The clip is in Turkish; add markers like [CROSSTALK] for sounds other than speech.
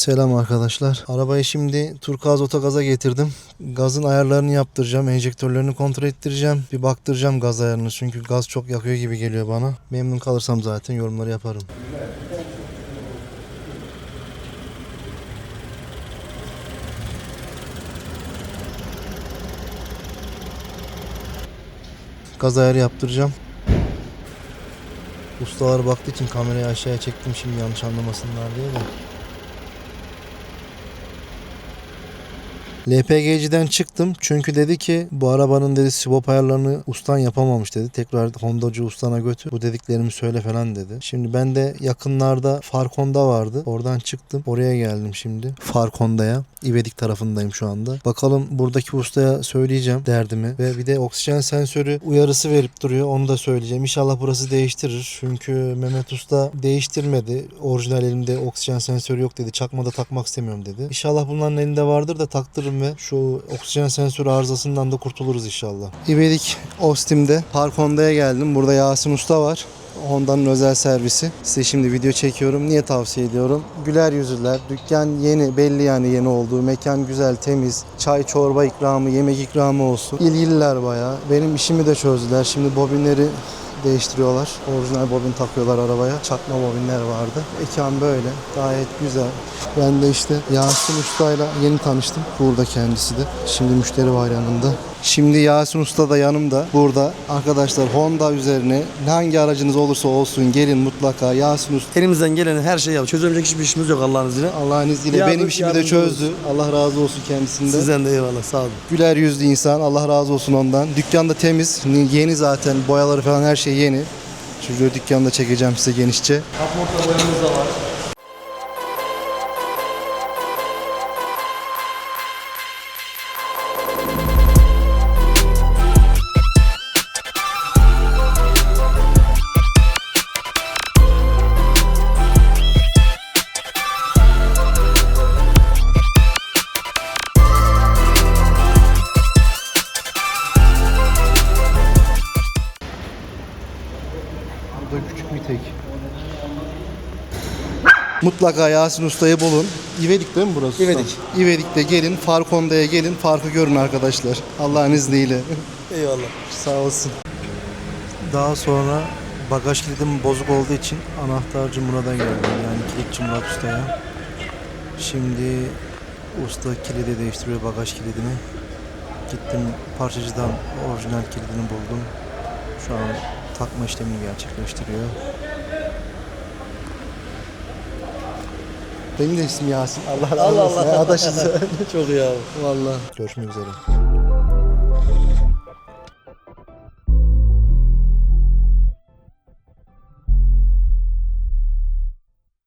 Selam arkadaşlar. Arabayı şimdi Turkuaz Otogaza getirdim. Gazın ayarlarını yaptıracağım. Enjektörlerini kontrol ettireceğim. Bir baktıracağım gaz ayarını. Çünkü gaz çok yakıyor gibi geliyor bana. Memnun kalırsam zaten yorumları yaparım. Gaz ayarı yaptıracağım. Ustalar baktığı için kamerayı aşağıya çektim şimdi yanlış anlamasınlar diye de. LPG'ciden çıktım çünkü dedi ki bu arabanın dedi swap ayarlarını ustan yapamamış dedi. Tekrar Hondacı ustana götür. Bu dediklerimi söyle falan dedi. Şimdi ben de yakınlarda Fark Honda vardı. Oradan çıktım. Oraya geldim şimdi. Fark Honda'ya. İvedik tarafındayım şu anda. Bakalım buradaki ustaya söyleyeceğim derdimi. Ve bir de oksijen sensörü uyarısı verip duruyor. Onu da söyleyeceğim. İnşallah burası değiştirir. Çünkü Mehmet Usta değiştirmedi. Orijinal elimde oksijen sensörü yok dedi. Çakmada takmak istemiyorum dedi. İnşallah bunların elinde vardır da taktırırım ve şu oksijen sensörü arızasından da kurtuluruz inşallah. İvedik Ostim'de Park Honda'ya geldim. Burada Yasin Usta var. Honda'nın özel servisi. Size şimdi video çekiyorum. Niye tavsiye ediyorum? Güler yüzlüler. Dükkan yeni. Belli yani yeni olduğu. Mekan güzel, temiz. Çay, çorba ikramı, yemek ikramı olsun. İlgililer bayağı. Benim işimi de çözdüler. Şimdi bobinleri değiştiriyorlar. Orijinal bobin takıyorlar arabaya. Çakma bobinler vardı. Mekan böyle. Gayet güzel. Ben de işte Yasin Usta'yla yeni tanıştım. Burada kendisi de. Şimdi müşteri var yanında. Şimdi Yasin Usta da yanımda. Burada arkadaşlar Honda üzerine hangi aracınız olursa olsun gelin mutlaka Yasin Usta. Elimizden gelen her şeyi yap. Çözemeyecek hiçbir işimiz yok Allah'ın izniyle. Allah'ın izniyle Yardım- benim işimi de yardımcı çözdü. Allah razı olsun kendisinden. Sizden de eyvallah sağ olun. Güler yüzlü insan. Allah razı olsun ondan. Dükkan da temiz. Yeni zaten. Boyaları falan her şey yeni. Şurada dükkanda çekeceğim size genişçe. Kaporta boyamız da var. Burada küçük bir tek. Mutlaka Yasin Usta'yı bulun. İvedik değil mi burası? İvedik. ustam? İvedik'te gelin. Fark Honda'ya gelin. Farkı görün arkadaşlar. Allah'ın izniyle. [LAUGHS] Eyvallah. Sağ olsun. Daha sonra bagaj kilidim bozuk olduğu için anahtarcı Murat'a geldim. Yani kilitçi Murat Usta'ya. Şimdi usta kilidi değiştiriyor bagaj kilidini. Gittim parçacıdan orijinal kilidini buldum. Şu an takma işlemini gerçekleştiriyor. Benim de ismim Yasin. Allah razı olsun. ya, Adaşız. [LAUGHS] Çok iyi abi. Vallahi. Görüşmek üzere.